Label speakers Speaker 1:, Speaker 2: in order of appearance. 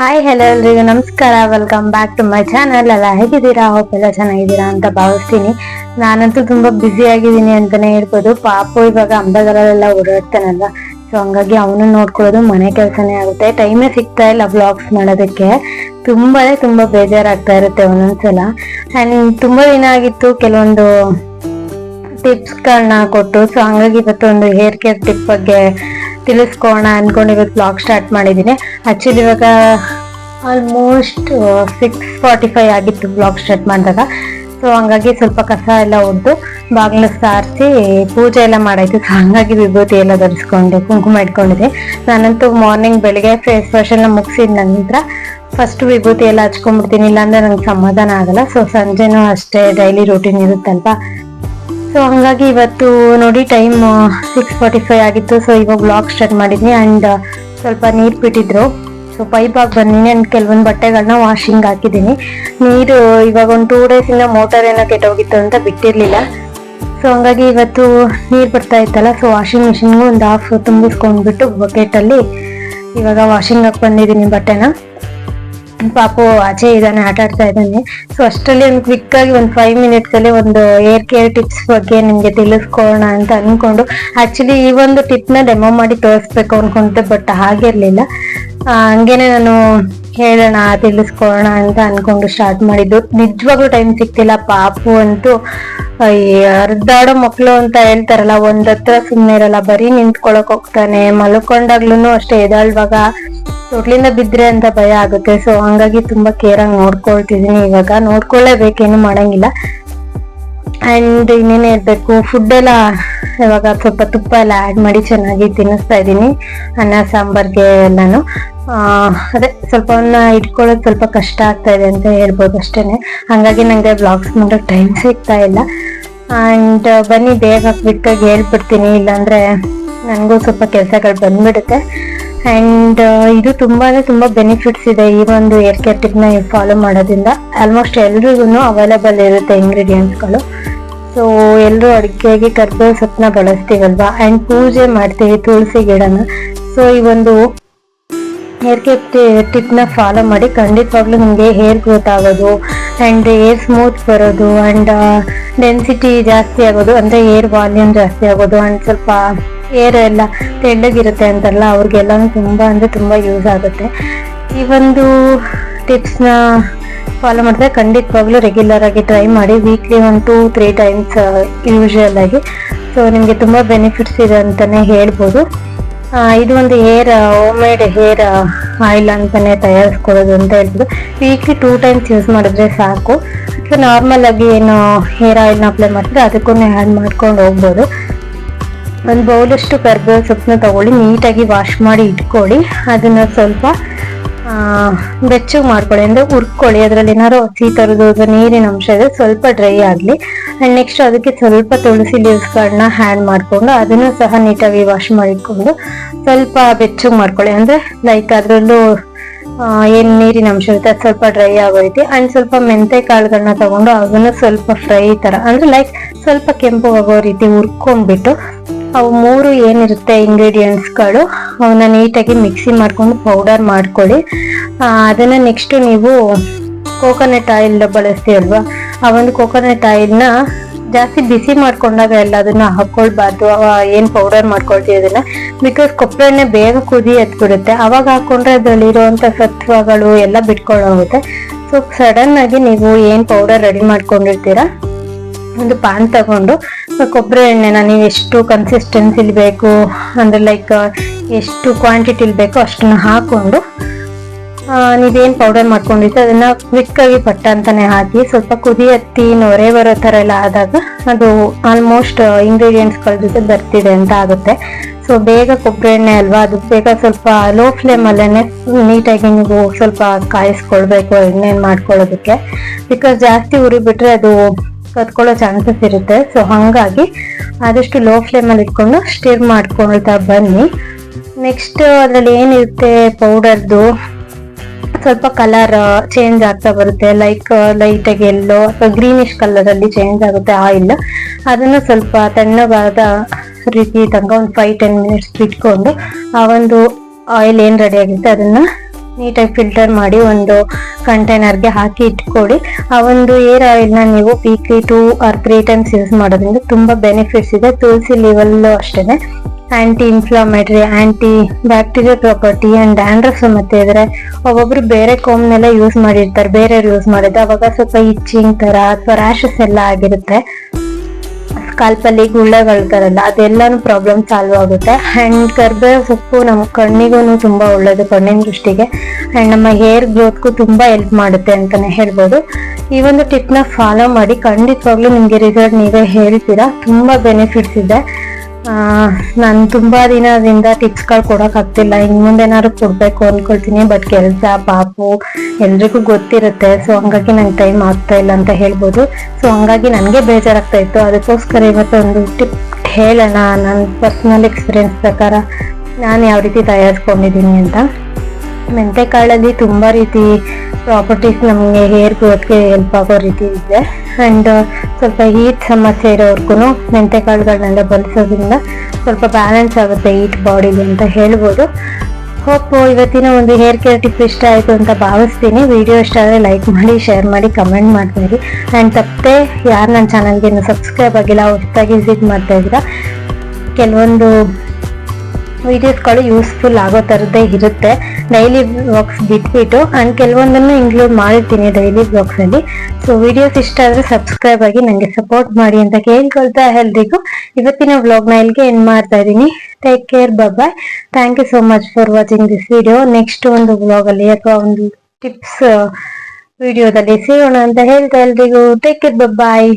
Speaker 1: Hi hello ಎಲ್ರಿಗೂ ನಮಸ್ಕಾರ. Welcome back to my channel ಎಲ್ಲ ಹೇಗಿದ್ದೀರಾ? ಹೋಪ್ ಎಲ್ಲ ಚೆನ್ನಾಗಿದ್ದೀರಾ ಅಂತ ಭಾವಿಸ್ತೀನಿ. ನಾನಂತೂ ತುಂಬಾ ಬ್ಯುಸಿ ಆಗಿದ್ದೀನಿ ಅಂತಾನೆ ಹೇಳ್ಬೋದು. ಪಾಪು ಇವಾಗ ಅಂಬೆಗಳಲ್ಲೆಲ್ಲ ಓಡಾಡ್ತಾನಲ್ಲ ಸೊ ಹಂಗಾಗಿ ಅವನು ನೋಡ್ಕೊಳ್ಳೋದು ಮನೆ ಕೆಲಸನೇ ಆಗುತ್ತೆ. ಟೈಮೇ ಸಿಗ್ತಾ ಇಲ್ಲ ಬ್ಲಾಗ್ಸ್ ಮಾಡೋದಕ್ಕೆ. ತುಂಬಾನೇ ತುಂಬಾ ಬೇಜಾರಾಗ್ತಾ ಇರುತ್ತೆ ಒಂದೊಂದ್ಸಲ. ಅಂಡ್ ತುಂಬಾ ದಿನ ಆಗಿತ್ತು ಕೆಲವೊಂದು ಟಿಪ್ಸ್ಗಳನ್ನ ಕೊಟ್ಟು. ಸೊ ಹಂಗಾಗಿ ಇವತ್ತು ಒಂದು ಹೇರ್ ಕೇರ್ ಟಿಪ್ ಬಗ್ಗೆ ತಿಳಿಸ್ಕೋಣ ಅನ್ಕೊಂಡು ಇವತ್ತು ಬ್ಲಾಗ್ ಸ್ಟಾರ್ಟ್ ಮಾಡಿದ್ದೀನಿ. ಆ್ಯಕ್ಚುಲಿ ಇವಾಗ ಆಲ್ಮೋಸ್ಟ್ ಸಿಕ್ಸ್ ಫಾರ್ಟಿ ಫೈವ್ ಆಗಿತ್ತು ಬ್ಲಾಗ್ ಸ್ಟಾರ್ಟ್ ಮಾಡಿದಾಗ. ಸೊ ಹಂಗಾಗಿ ಸ್ವಲ್ಪ ಕಸ ಎಲ್ಲ ಒದ್ದು ಬಾಗಿಲು ಸಾರಿಸಿ ಪೂಜೆ ಎಲ್ಲ ಮಾಡಾಯ್ತು. ಸೊ ಹಂಗಾಗಿ ವಿಭೂತಿ ಎಲ್ಲ ಧರಿಸ್ಕೊಂಡೆ, ಕುಂಕುಮ ಇಟ್ಕೊಂಡಿದ್ದೆ. ನಾನಂತೂ ಮಾರ್ನಿಂಗ್ ಬೆಳಿಗ್ಗೆ ಫೇಸ್ ವಾಶ್ ಎಲ್ಲ ಮುಗಿಸಿದ ನಂತರ ಫಸ್ಟ್ ವಿಭೂತಿ ಎಲ್ಲ ಹಚ್ಕೊಂಡ್ಬಿಡ್ತೀನಿ. ಇಲ್ಲಾಂದ್ರೆ ನಂಗೆ ಸಮಾಧಾನ ಆಗಲ್ಲ. ಸೊ ಸಂಜೆನೂ ಅಷ್ಟೇ ಡೈಲಿ ರೂಟೀನ್ ಇರುತ್ತಲ್ವಾ? ಸೊ ಹಂಗಾಗಿ ಇವತ್ತು ನೋಡಿ ಟೈಮ್ ಸಿಕ್ಸ್ ಫಾರ್ಟಿ ಫೈವ್ ಆಗಿತ್ತು. ಸೊ ಇವಾಗ ಬ್ಲಾಗ್ ಸ್ಟಾರ್ಟ್ ಮಾಡಿದ್ನಿ ಆ್ಯಂಡ್ ಸ್ವಲ್ಪ ನೀರು ಬಿಟ್ಟಿದ್ರು ಸೊ ಪೈಪ್ ಆಗಿ ಬಂದಿನಿ ಆ್ಯಂಡ್ ಕೆಲವೊಂದು ಬಟ್ಟೆಗಳನ್ನ ವಾಷಿಂಗ್ ಹಾಕಿದ್ದೀನಿ ನೀರು ಇವಾಗ ಒಂದು ಟೂ ಡೇಸಿಂದ ಮೋಟರ್ ಏನೋ ಕೆಟ್ಟೋಗಿತ್ತು ಅಂತ ಬಿಟ್ಟಿರಲಿಲ್ಲ. ಸೊ ಹಂಗಾಗಿ ಇವತ್ತು ನೀರು ಬರ್ತಾ ಇತ್ತಲ್ಲ ಸೊ ವಾಷಿಂಗ್ ಮಿಷಿನ್ಗೂ ಒಂದು ಹಾಫ್ ತುಂಬಿಸ್ಕೊಂಡ್ಬಿಟ್ಟು ಬಕೆಟಲ್ಲಿ ಇವಾಗ ವಾಷಿಂಗ್ ಹಾಕಿ ಬಂದಿದ್ದೀನಿ ಬಟ್ಟೆನ. ಪಾಪು ಆಚೆ ಇದ್ದಾನೆ ಆಟ ಆಡ್ತಾ ಇದ್ದಾನೆ ಸೊ ಅಷ್ಟರಲ್ಲಿ ಒಂದು ಕ್ವಿಕ್ ಆಗಿ ಒಂದು ಫೈವ್ ಮಿನಿಟ್ಸ್ ಅಲ್ಲಿ ಒಂದು ಏರ್ ಕೇರ್ ಟಿಪ್ಸ್ ಬಗ್ಗೆ ನಿಮ್ಗೆ ತಿಳಿಸ್ಕೊಳ್ಳೋಣ ಅಂತ ಅನ್ಕೊಂಡು ಆಕ್ಚುಲಿ ಈ ಒಂದು ಟಿಪ್ನ ಡೆಮೋ ಮಾಡಿ ತೋರಿಸ್ಬೇಕು ಅನ್ಕೊಂಡೆ ಬಟ್ ಹಾಗಿರ್ಲಿಲ್ಲ. ಹಂಗೇನೆ ನಾನು ಹೇಳೋಣ ತಿಳಿಸ್ಕೊಳ್ಳೋಣ ಅಂತ ಅನ್ಕೊಂಡು ಸ್ಟಾರ್ಟ್ ಮಾಡಿದ್ದು. ನಿಜವಾಗ್ಲೂ ಟೈಮ್ ಸಿಕ್ತಿಲ್ಲ ಪಾಪು ಅಂತೂ ಈ ಮಕ್ಳು ಅಂತ ಹೇಳ್ತಾರಲ್ಲ, ಒಂದ್ ಹತ್ರ ಸುಮ್ನೆ ಇರಲ್ಲ, ಬರೀ ನಿಂತ್ಕೊಳಕ್ ಹೋಗ್ತಾನೆ ಮಲ್ಕೊಂಡಾಗ್ಲೂ ಅಷ್ಟೇ ಎದಾಳುವಾಗ ತೊಟ್ಲಿಂದ ಬಿದ್ರೆ ಅಂತ ಭಯ ಆಗುತ್ತೆ. ಸೊ ಹಂಗಾಗಿ ತುಂಬಾ ಕೇರ್ ಆಗಿ ನೋಡ್ಕೊಳ್ತಿದೀನಿ ಇವಾಗ. ನೋಡ್ಕೊಳ್ಳೇಬೇಕೇನು ಮಾಡಂಗಿಲ್ಲ. ಅಂಡ್ ಇನ್ನೇನೇ ಇರ್ಬೇಕು ಫುಡ್ ಎಲ್ಲ ಇವಾಗ ಸ್ವಲ್ಪ ತುಪ್ಪ ಎಲ್ಲ ಆ್ಯಡ್ ಮಾಡಿ ಚೆನ್ನಾಗಿ ತಿನ್ನಿಸ್ತಾ ಇದ್ದೀನಿ ಅನ್ನ, ಸಾಂಬಾರ್ಗೆ ಎಲ್ಲಾನು. ಅದೇ ಸ್ವಲ್ಪ ಅವನ್ನ ಇಟ್ಕೊಳ್ಳೋದು ಸ್ವಲ್ಪ ಕಷ್ಟ ಆಗ್ತಾ ಇದೆ ಅಂತ ಹೇಳ್ಬೋದು ಅಷ್ಟೇನೆ. ಹಾಗಾಗಿ ನನಗೆ ಬ್ಲಾಗ್ಸ್ ಮಾಡೋಕೆ ಟೈಮ್ ಸಿಗ್ತಾ ಇಲ್ಲ. ಆ್ಯಂಡ್ ಬನ್ನಿ, ಬೇಗ ಕ್ವಿಕ್ಕಾಗಿ ಹೇಳ್ಬಿಡ್ತೀನಿ. ಇಲ್ಲಾಂದರೆ ನನಗೂ ಸ್ವಲ್ಪ ಕೆಲಸಗಳು ಬಂದ್ಬಿಡುತ್ತೆ. ಅಂಡ್ ಇದು ತುಂಬಾನೇ ತುಂಬಾ ಬೆನಿಫಿಟ್ಸ್ ಇದೆ ಈ ಒಂದು ಏರ್ ಕೇರ್ ಟಿಪ್ನ ಫಾಲೋ ಮಾಡೋದ್ರಿಂದ. ಆಲ್ಮೋಸ್ಟ್ ಎಲ್ರಿಗೂ ಅವೈಲೇಬಲ್ ಇರುತ್ತೆ ಇಂಗ್ರೀಡಿಯೆಂಟ್ಸ್ಗಳು ಸೊ ಎಲ್ಲರೂ ಅಡುಗೆಗೆ ಕರ್ಬೇವು ಸೊಪ್ಪನ್ನ ಬಳಸ್ತೀವಲ್ವಾ? ಆ್ಯಂಡ್ ಪೂಜೆ ಮಾಡ್ತೀವಿ ತುಳಸಿ ಗಿಡನ. ಸೊ ಈ ಒಂದು ಹೇರ್ ಕೇರ್ ಟಿಪ್ನ ಫಾಲೋ ಮಾಡಿ ಖಂಡಿತವಾಗ್ಲೂ ನಿಮಗೆ ಹೇರ್ ಗ್ರೋತ್ ಆಗೋದು ಆ್ಯಂಡ್ ಏರ್ ಸ್ಮೂತ್ ಬರೋದು ಅಂಡ್ ಡೆನ್ಸಿಟಿ ಜಾಸ್ತಿ ಆಗೋದು, ಅಂದರೆ ಏರ್ ವಾಲ್ಯೂಮ್ ಜಾಸ್ತಿ ಆಗೋದು ಆ್ಯಂಡ್ ಸ್ವಲ್ಪ ಏರ್ ಎಲ್ಲ ತೆಳ್ಳಗಿರುತ್ತೆ ಅಂತಲ್ಲ ಅವ್ರಿಗೆಲ್ಲ ತುಂಬ ಅಂದರೆ ತುಂಬ ಯೂಸ್ ಆಗುತ್ತೆ. ಈ ಒಂದು ಟಿಪ್ಸ್ನ ಫಾಲೋ ಮಾಡಿದ್ರೆ ಖಂಡಿತವಾಗ್ಲೂ ರೆಗ್ಯುಲರ್ ಆಗಿ ಟ್ರೈ ಮಾಡಿ weekly one two three times usual ಆಗಿ. ಸೊ ನಿಮಗೆ ತುಂಬ ಬೆನಿಫಿಟ್ಸ್ ಇದೆ ಅಂತಲೇ ಹೇಳ್ಬೋದು. ಇದು ಒಂದು hair home made hair oil ಅಂತಲೇ ತಯಾರಿಸ್ಕೊಳ್ಳೋದು ಅಂತ ಹೇಳ್ಬೋದು. ವೀಕ್ಲಿ ಟೂ ಟೈಮ್ಸ್ ಯೂಸ್ ಮಾಡಿದ್ರೆ ಸಾಕು. ಸೊ ನಾರ್ಮಲ್ ಆಗಿ ಏನು ಹೇರ್ ಆಯಿಲ್ನ ಅಪ್ಲೈ ಮಾಡಿದ್ರೆ ಅದಕ್ಕೂ ಆ್ಯಡ್ ಮಾಡ್ಕೊಂಡು ಹೋಗ್ಬೋದು. ಒಂದು ಬೌಲಷ್ಟು ಕರ್ಬೇವು ಸೊಪ್ಪನ್ನ ತಗೊಳ್ಳಿ, ನೀಟಾಗಿ ವಾಶ್ ಮಾಡಿ ಇಟ್ಕೊಳ್ಳಿ. ಅದನ್ನು ಸ್ವಲ್ಪ ಬೆಚ್ಚಗೆ ಮಾಡ್ಕೊಳ್ಳಿ. ಅಂದರೆ ಹುರ್ಕೊಳ್ಳಿ. ಅದರಲ್ಲಿ ಏನಾದ್ರು ಹಸಿ ತರದು ನೀರಿನ ಅಂಶ ಇದೆ, ಸ್ವಲ್ಪ ಡ್ರೈ ಆಗಲಿ. ಆ್ಯಂಡ್ ನೆಕ್ಸ್ಟ್ ಅದಕ್ಕೆ ಸ್ವಲ್ಪ ತುಳಸಿ ಲೀವ್ಸ್ಗಳನ್ನ ಹ್ಯಾಂಡ್ ಮಾಡಿಕೊಂಡು ಅದನ್ನು ಸಹ ನೀಟಾಗಿ ವಾಶ್ ಮಾಡಿಕೊಂಡು ಸ್ವಲ್ಪ ಬೆಚ್ಚಗೆ ಮಾಡ್ಕೊಳ್ಳಿ. ಅಂದರೆ ಲೈಕ್ ಅದರಲ್ಲೂ ಏನು ನೀರಿನ ಅಂಶ ಇರುತ್ತೆ, ಅದು ಸ್ವಲ್ಪ ಡ್ರೈ ಆಗೋ ರೀತಿ ಅಂಡ್ ಸ್ವಲ್ಪ ಮೆಂತೆ ಕಾಳುಗಳನ್ನ ತಗೊಂಡು ಅದನ್ನು ಸ್ವಲ್ಪ ಫ್ರೈ ಥರ. ಅಂದರೆ ಲೈಕ್ ಸ್ವಲ್ಪ ಕೆಂಪು ಆಗೋ ರೀತಿ ಹುರ್ಕೊಂಡ್ಬಿಟ್ಟು ಅವು ಮೂರು ಏನಿರುತ್ತೆ ಇಂಗ್ರೀಡಿಯೆಂಟ್ಸ್ಗಳು ಅವನ್ನ ನೀಟಾಗಿ ಮಿಕ್ಸಿ ಮಾಡ್ಕೊಂಡು ಪೌಡರ್ ಮಾಡ್ಕೊಳ್ಳಿ. ಅದನ್ನು ನೆಕ್ಸ್ಟು ನೀವು ಕೋಕೋನಟ್ ಆಯಿಲ್ ಬಳಸ್ತೀವಲ್ವಾ ಆ ಒಂದು ಕೋಕೋನಟ್ ಆಯಿಲ್ನ ಜಾಸ್ತಿ ಬಿಸಿ ಮಾಡ್ಕೊಂಡಾಗ ಎಲ್ಲ ಅದನ್ನ ಹಾಕೊಳ್ಬಾರ್ದು ಏನು ಪೌಡರ್ ಮಾಡ್ಕೊಳ್ತೀವಿ ಅದನ್ನ? ಬಿಕಾಸ್ ಕೊಬ್ಬರಿ ಬೇಗ ಕುದಿ ಎತ್ಬಿಡುತ್ತೆ. ಅವಾಗ ಹಾಕೊಂಡ್ರೆ ಅದರಲ್ಲಿರುವಂಥ ಸತ್ವಗಳು ಎಲ್ಲ ಬಿಟ್ಕೊಳ್ಳೋಗುತ್ತೆ ಸೊ ಸಡನ್ ಆಗಿ ನೀವು ಏನು ಪೌಡರ್ ರೆಡಿ ಮಾಡ್ಕೊಂಡಿರ್ತೀರಾ? ಒಂದು ಪಾನ್ ತಗೊಂಡು ಕೊಬ್ಬರಿ ಎಣ್ಣೆನ ನೀವು ಎಷ್ಟು ಕನ್ಸಿಸ್ಟೆನ್ಸಿಲಿ ಬೇಕು? ಅಂದರೆ ಲೈಕ್ ಎಷ್ಟು ಕ್ವಾಂಟಿಟಿಲಿ ಬೇಕೋ ಅಷ್ಟನ್ನ ಹಾಕ್ಕೊಂಡು ನೀವೇನು ಪೌಡರ್ ಮಾಡ್ಕೊಂಡಿತ್ತು ಅದನ್ನು ಕ್ವಿಕ್ಕಾಗಿ ಪಟ್ಟ ಅಂತಲೇ ಹಾಕಿ ಸ್ವಲ್ಪ ಕುದಿ ಹತ್ತಿ, ನೊರೆ ಬರೋ ಥರ ಎಲ್ಲ ಆದಾಗ ಅದು ಆಲ್ಮೋಸ್ಟ್ ಇಂಗ್ರೀಡಿಯೆಂಟ್ಸ್ಗಳ ಜೊತೆ ಬರ್ತಿದೆ ಅಂತ ಆಗುತ್ತೆ. ಸೊ ಬೇಗ ಕೊಬ್ಬರಿ ಎಣ್ಣೆ ಅಲ್ವಾ? ಅದು ಬೇಗ ಸ್ವಲ್ಪ ಲೋ ಫ್ಲೇಮಲ್ಲೇ ನೀಟಾಗಿ ನೀವು ಸ್ವಲ್ಪ ಕಾಯಿಸ್ಕೊಳ್ಬೇಕು ಎಣ್ಣೆ ಮಾಡ್ಕೊಳ್ಳೋದಕ್ಕೆ. ಬಿಕಾಸ್ ಜಾಸ್ತಿ ಉರಿಬಿಟ್ರೆ ಅದು ಕತ್ಕೊಳ್ಳೋ ಚಾನ್ಸಸ್ ಇರುತ್ತೆ. ಸೊ ಹಾಗಾಗಿ ಆದಷ್ಟು ಲೋ ಫ್ಲೇಮಲ್ಲಿ ಇಟ್ಕೊಂಡು ಸ್ಟಿರ್ ಮಾಡ್ಕೊಳ್ತಾ ಬನ್ನಿ. ನೆಕ್ಸ್ಟ್ ಅದರಲ್ಲಿ ಏನಿರುತ್ತೆ ಪೌಡರ್ದು ಸ್ವಲ್ಪ ಕಲರ್ ಚೇಂಜ್ ಆಗ್ತಾ ಬರುತ್ತೆ. ಲೈಕ್ ಲೈಟಾಗಿ ಎಲ್ಲೋ ಅಥವಾ ಗ್ರೀನಿಶ್ ಕಲರ್ ಅಲ್ಲಿ ಚೇಂಜ್ ಆಗುತ್ತೆ. ಆಯಿಲ್ ಅದನ್ನ ಸ್ವಲ್ಪ ತಣ್ಣಗಾದ ರೀತಿ ತನಕ ಒಂದು ಫೈವ್ ಟೆನ್ ಮಿನಿಟ್ಸ್ ಇಟ್ಕೊಂಡು ಆ ಒಂದು ಆಯಿಲ್ ಏನ್ ರೆಡಿ ಆಗಿರುತ್ತೆ ಅದನ್ನ ನೀಟಾಗಿ ಫಿಲ್ಟರ್ ಮಾಡಿ ಒಂದು ಕಂಟೈನರ್ಗೆ ಹಾಕಿ ಇಟ್ಕೊಳ್ಳಿ ಆ ಒಂದು ಏರ್ ಆಯಿಲ್ನ ನೀವು weekly two or three times use ಮಾಡೋದ್ರಿಂದ ತುಂಬ ಬೆನಿಫಿಟ್ಸ್ ಇದೆ. ತುಳಸಿ ಲೆವೆಲ್ಲು ಅಷ್ಟೇ anti inflammatory anti bacteria property and dandruff ಮತ್ತೆ ಇದ್ರೆ ಒಬ್ಬೊಬ್ರು ಬೇರೆ ಕೋಮ್ನೆಲ್ಲ ಯೂಸ್ ಮಾಡಿರ್ತಾರೆ. ಬೇರೆಯವ್ರು ಯೂಸ್ ಮಾಡಿದ್ರೆ ಅವಾಗ ಸ್ವಲ್ಪ ಇಚ್ಚಿಂಗ್ ತರ ಅಥವಾ ರ್ಯಾಶಸ್ ಎಲ್ಲ ಆಗಿರುತ್ತೆ. ಸ್ಕಾಲ್ಪಲ್ಲಿ ಗುಳ್ಳೆಗಳ ಅದೆಲ್ಲಾನು ಪ್ರಾಬ್ಲಮ್ ಸಾಲ್ವ್ ಆಗುತ್ತೆ. ಅಂಡ್ ಕರ್ಬೇವು ಸೊಪ್ಪು ನಮ್ಮ ಕಣ್ಣಿಗೂ ತುಂಬಾ ಒಳ್ಳೇದು ಕಣ್ಣಿನ ದೃಷ್ಟಿಗೆ. ಅಂಡ್ ನಮ್ಮ ಹೇರ್ ಗ್ರೋತ್ಗೂ ತುಂಬಾ ಹೆಲ್ಪ್ ಮಾಡುತ್ತೆ ಅಂತಾನೆ ಹೇಳ್ಬೋದು. ಈ ಒಂದು ಟಿಪ್ನ ಫಾಲೋ ಮಾಡಿ ಖಂಡಿತವಾಗ್ಲೂ ನಿಮ್ಗೆ ರಿಸಲ್ಟ್ ನೀವೇ ಹೇಳ್ತೀರಾ. ತುಂಬಾ ಬೆನಿಫಿಟ್ಸ್ ಇದೆ. ನಾನು ತುಂಬಾ ದಿನದಿಂದ ಟಿಪ್ಸ್ಗಳು ಕೊಡಕ್ ಆಗ್ತಿಲ್ಲ. ಇನ್ ಮುಂದೆ ಏನಾದ್ರು ಕೊಡ್ಬೇಕು ಅನ್ಕೊಳ್ತೀನಿ ಬಟ್ ಕೆಲಸ ಪಾಪು ಎಲ್ರಿಗೂ ಗೊತ್ತಿರುತ್ತೆ. ಸೊ ಹಂಗಾಗಿ ನಂಗೆ ಟೈಮ್ ಆಗ್ತಾ ಇಲ್ಲ ಅಂತ ಹೇಳ್ಬೋದು. ಸೊ ಹಂಗಾಗಿ ನನಗೆ ಬೇಜಾರಾಗ್ತಾ ಇತ್ತು. ಅದಕ್ಕೋಸ್ಕರ ಇವತ್ತು ಒಂದು ಟಿಪ್ ಹೇಳೋಣ. ನನ್ನ ಪರ್ಸ್ನಲ್ ಎಕ್ಸ್ಪೀರಿಯನ್ಸ್ ಪ್ರಕಾರ ನಾನು ಯಾವ ರೀತಿ ತಯಾರಿಸ್ಕೊಂಡಿದ್ದೀನಿ ಅಂತ. ಮೆಂತೆಕಾಳಲ್ಲಿ ತುಂಬ ರೀತಿ ಪ್ರಾಪರ್ಟೀಸ್ ನಮಗೆ ಹೇರ್ ಗ್ರೋತ್ಗೆ ಹೆಲ್ಪ್ ಆಗೋ ರೀತಿ ಇದೆ. ಆ್ಯಂಡ್ ಸ್ವಲ್ಪ ಹೀಟ್ ಸಮಸ್ಯೆ ಇರೋರ್ಗು ಮೆಂತೆಕಾಳುಗಳನ್ನೆಲ್ಲ ಬಳಸೋದ್ರಿಂದ ಸ್ವಲ್ಪ ಬ್ಯಾಲೆನ್ಸ್ ಆಗುತ್ತೆ ಹೀಟ್ ಬಾಡಿಗೆ ಅಂತ ಹೇಳ್ಬೋದು. ಹೋಪ್ ಇವತ್ತಿನ ಒಂದು ಹೇರ್ ಕೇರ್ ಟಿಪ್ ಇಷ್ಟ ಆಯಿತು ಅಂತ ಭಾವಿಸ್ತೀನಿ. ವಿಡಿಯೋ ಇಷ್ಟ ಆದರೆ ಲೈಕ್ ಮಾಡಿ ಶೇರ್ ಮಾಡಿ ಕಮೆಂಟ್ ಮಾಡ್ತೀನಿ ಆ್ಯಂಡ್ ತಪ್ಪದೆ ಯಾರು ನನ್ನ ಚಾನಲ್ಗೆ ಸಬ್ಸ್ಕ್ರೈಬ್ ಆಗಿಲ್ಲ ಹೊಸದಾಗಿ ವಿಸಿಟ್ ಮಾಡ್ತಾ ಕೆಲವೊಂದು ವಿಡಿಯೋಸ್ಗಳು ಯೂಸ್ಫುಲ್ ಆಗೋ ಥರದ್ದೇ ಇರುತ್ತೆ. ಡೈಲಿ ಬ್ಲಾಗ್ಸ್ ಬಿಟ್ಬಿಟ್ಟು ಆ್ಯಂಡ್ ಕೆಲವೊಂದನ್ನು ಇನ್ಕ್ಲೂಡ್ ಮಾಡಿರ್ತೀನಿ ಡೈಲಿ ಬ್ಲಾಗ್ಸಲ್ಲಿ ಸೊ ವಿಡಿಯೋಸ್ ಇಷ್ಟ ಆದರೆ ಸಬ್ಸ್ಕ್ರೈಬ್ ಆಗಿ ನನಗೆ ಸಪೋರ್ಟ್ ಮಾಡಿ ಅಂತ ಕೇಳ್ಕೊಳ್ತಾ ಎಲ್ರಿಗೂ ಇವತ್ತಿನ ವ್ಲಾಗ್ನ ಇಲ್ಲಿಗೆ ಎಂಡ್ ಮಾಡ್ತಾ ಇದ್ದೀನಿ. Take care bye thank you so much for watching this video next ಒಂದು ವ್ಲಾಗಲ್ಲಿ ಅಥವಾ ಒಂದು ಟಿಪ್ಸ್ ವಿಡಿಯೋದಲ್ಲಿ ಸಿಗೋಣ ಅಂತ ಹೇಳ್ತಾ ಎಲ್ರಿಗೂ ಟೇಕ್ ಕೇರ್ ಬಾಯ್